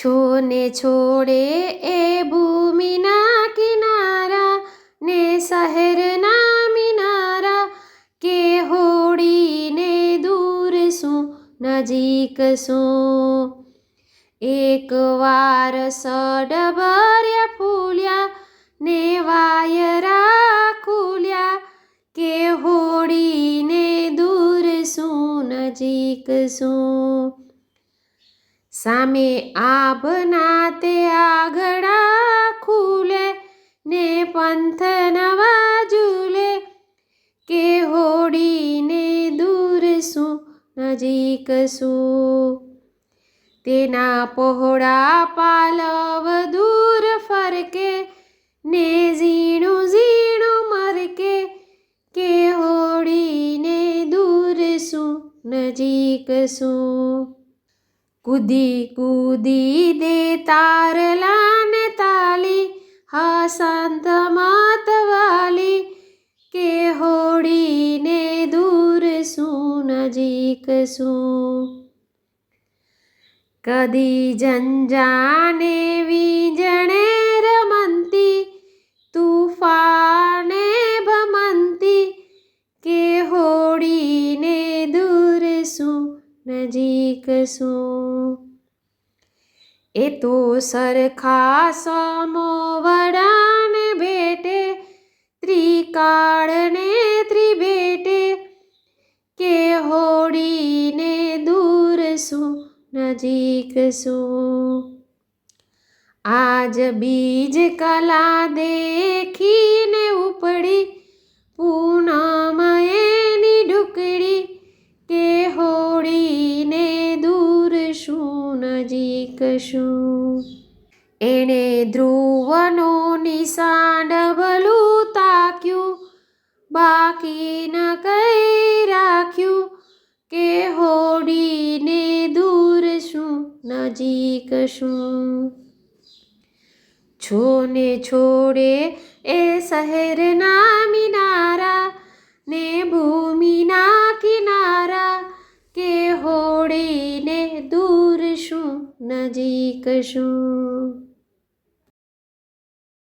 છોને છોડે એ ભૂમિના કિનારા, ને શહેરના મિનારા, કે હોડીને દૂર શું, નજીક શું? એક વાર સડબર્યા ફૂલ્યા, ને વાયરા ખુલ્યા, કે હોડીને દૂર શું, નજીક શું? સામે આભના તે આગળા ખુલે ને પંથ નવા ઝૂલે. કે હોડીને દૂર શું, નજીક શું? તેના પહોળા પાલવ દૂર ફરકે ને ઝીણું ઝીણું મરકે. કે હોડીને દૂર શું, નજીક શું? કૂદી કૂદી દે તારલાને તાલી, હસંત માતવાલી કે હોડીને દૂર શું નજીક શું કદી જંજાને વીજણે નજીક શું એ તો સરખા સમોવડાને ભેટે, ત્રિકાળને ત્રિભેટે, કે હોડીને દૂર શું નજીક શું આજ બીજ કલા દેખીને નજીક એણે ધ્રુવનો નિશાન ભલું તાક્યું બાકી ન કઈ રાખ્યું કે હોડીને દૂર શું, નજીક શું. છોને છોડે એ શહેરના મિનારા ને ભૂમિના નજીક શું